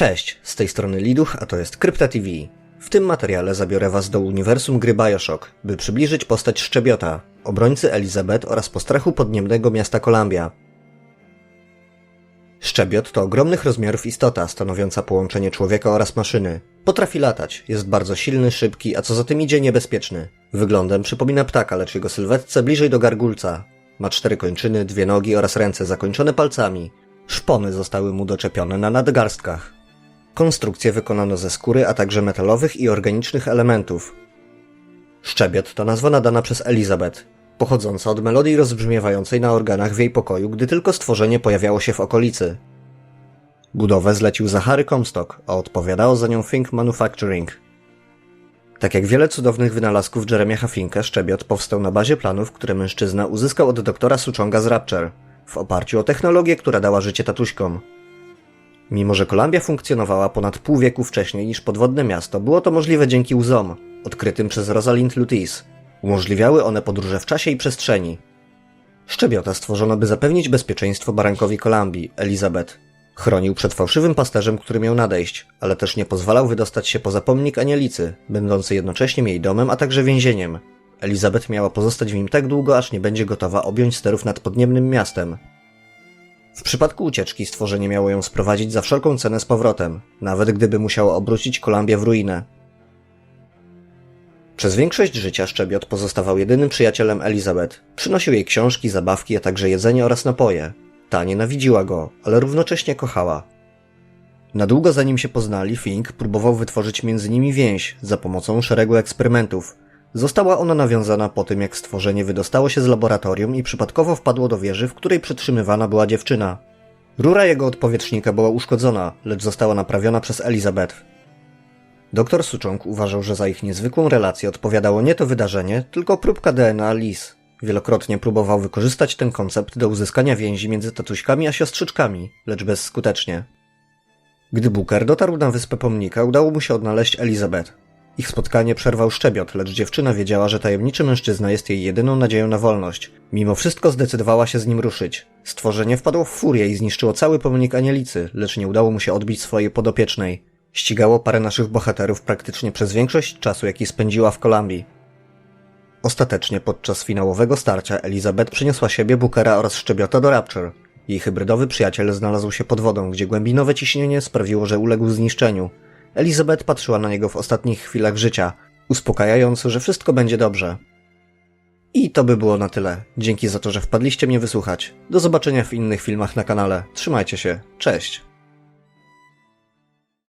Cześć, z tej strony Liduch, a to jest Krypta TV. W tym materiale zabiorę Was do uniwersum gry Bioshock, by przybliżyć postać Szczebiota, obrońcy Elizabeth oraz postrachu podniebnego miasta Columbia. Szczebiot to ogromnych rozmiarów istota, stanowiąca połączenie człowieka oraz maszyny. Potrafi latać, jest bardzo silny, szybki, a co za tym idzie niebezpieczny. Wyglądem przypomina ptaka, lecz jego sylwetce bliżej do gargulca. Ma cztery kończyny, dwie nogi oraz ręce zakończone palcami. Szpony zostały mu doczepione na nadgarstkach. Konstrukcję wykonano ze skóry, a także metalowych i organicznych elementów. Szczebiot to nazwa nadana przez Elizabeth, pochodząca od melodii rozbrzmiewającej na organach w jej pokoju, gdy tylko stworzenie pojawiało się w okolicy. Budowę zlecił Zachary Comstock, a odpowiadało za nią Fink Manufacturing. Tak jak wiele cudownych wynalazków Jeremiaha Finka, Szczebiot powstał na bazie planów, które mężczyzna uzyskał od doktora Suchonga z Rapture, w oparciu o technologię, która dała życie tatuśkom. Mimo, że Kolumbia funkcjonowała ponad pół wieku wcześniej niż podwodne miasto, było to możliwe dzięki łzom, odkrytym przez Rosalind Lutis. Umożliwiały one podróże w czasie i przestrzeni. Szczebiota stworzono, by zapewnić bezpieczeństwo barankowi Kolumbii, Elizabeth. Chronił przed fałszywym pasterzem, który miał nadejść, ale też nie pozwalał wydostać się poza pomnik Anielicy, będący jednocześnie jej domem, a także więzieniem. Elizabeth miała pozostać w nim tak długo, aż nie będzie gotowa objąć sterów nad podniebnym miastem. W przypadku ucieczki stworzenie miało ją sprowadzić za wszelką cenę z powrotem, nawet gdyby musiało obrócić Kolumbię w ruinę. Przez większość życia Szczebiot pozostawał jedynym przyjacielem Elizabeth. Przynosił jej książki, zabawki, a także jedzenie oraz napoje. Ta nienawidziła go, ale równocześnie kochała. Na długo zanim się poznali, Fink próbował wytworzyć między nimi więź za pomocą szeregu eksperymentów. Została ona nawiązana po tym, jak stworzenie wydostało się z laboratorium i przypadkowo wpadło do wieży, w której przetrzymywana była dziewczyna. Rura jego odpowietrznika była uszkodzona, lecz została naprawiona przez Elizabeth. Doktor Suchong uważał, że za ich niezwykłą relację odpowiadało nie to wydarzenie, tylko próbka DNA Liz. Wielokrotnie próbował wykorzystać ten koncept do uzyskania więzi między tatuśkami a siostrzyczkami, lecz bezskutecznie. Gdy Booker dotarł na wyspę pomnika, udało mu się odnaleźć Elizabeth. Ich spotkanie przerwał szczebiot, lecz dziewczyna wiedziała, że tajemniczy mężczyzna jest jej jedyną nadzieją na wolność. Mimo wszystko zdecydowała się z nim ruszyć. Stworzenie wpadło w furię i zniszczyło cały pomnik Anielicy, lecz nie udało mu się odbić swojej podopiecznej. Ścigało parę naszych bohaterów praktycznie przez większość czasu, jaki spędziła w Kolumbii. Ostatecznie podczas finałowego starcia Elizabeth przyniosła siebie Bookera oraz Szczebiota do Rapture. Jej hybrydowy przyjaciel znalazł się pod wodą, gdzie głębinowe ciśnienie sprawiło, że uległ zniszczeniu. Elizabeth patrzyła na niego w ostatnich chwilach życia, uspokajając, że wszystko będzie dobrze. I to by było na tyle. Dzięki za to, że wpadliście mnie wysłuchać. Do zobaczenia w innych filmach na kanale. Trzymajcie się. Cześć.